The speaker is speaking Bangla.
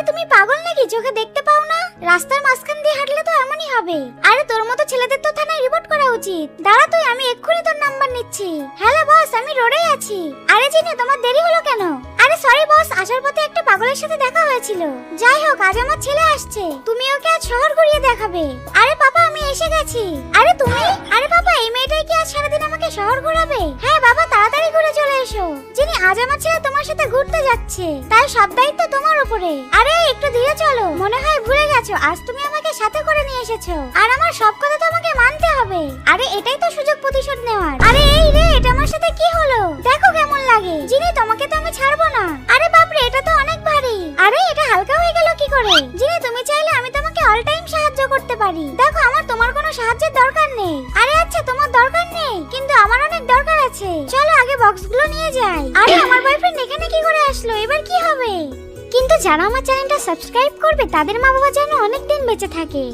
আরে তুমি পাগল নাকি? চোখে দেখতে পাও না? রাস্তার মাঝখান দিয়ে হাঁটলে তো এমনই হবে। আরে তোর মতো ছেলেদের তো থানায় রিপোর্ট করা উচিত। দাঁড়া তুই, আমি এক্ষুনি তোর নাম্বার নিচ্ছি। হ্যালো বস আমি রোডেই আছি। আরে জিনে, তোমার দেরি হলো কেন? আরে সরি বস আসার পথে একটা পাগলের সাথে দেখা হয়েছিল। যাই হোক, আজ আমার ছেলে আসছে। তুমি ওকে আজ শহর ঘুরিয়ে দেখাবে। আরে পাপা, আমি এসে গেছি। আরে তুমি? আরে পাপা, এই মেয়েটাই কি আজ সারাদিন আমাকে শহর ঘোরাবে? হ্যাঁ বাবা, তাড়াতাড়ি ঘুরে চলে এসো। যিনি আজ আমার ছেলে তোমার সাথে ঘুরতে যাচ্ছে। তাই সব দায়িত্ব তোমার উপরে। আরে, একটু ধীরে চলো। মনে হয় ভুলে গেছো, আজ তুমি আমাকে সাথে করে নিয়ে এসেছ। আর আমার সব কথা তো আমাকে মানতে হবে। আরে, এটাই তো সুযোগ প্রতিশোধ নেওয়ার। আরে, এই রে, এটা আমার সাথে কি হলো? দেখো কেমন লাগে। যিনি তোমাকে তো আমি ছাড়বো না। আরে বাপরে, এটা তো অনেক ভারী। আরে, এটা হালকা হয়ে গেল কি করে? যিনি তুমি চাইলে আমি তোমাকে অল টাইম সাহায্য করতে পারি। দেখো, আমার তোমার কোনো সাহায্যের দরকার নেই। আরে আচ্ছা তোমার দরকার বক্সগুলো নিয়ে যাই। আরে, আমার বয়ফ্রেন্ড এখানে কি করে আসলো? এবার কি হবে? কিন্তু যারা আমার চ্যানেলটা সাবস্ক্রাইব করবে, তাদের মা বাবা যেন অনেক দিন বেঁচে থাকে।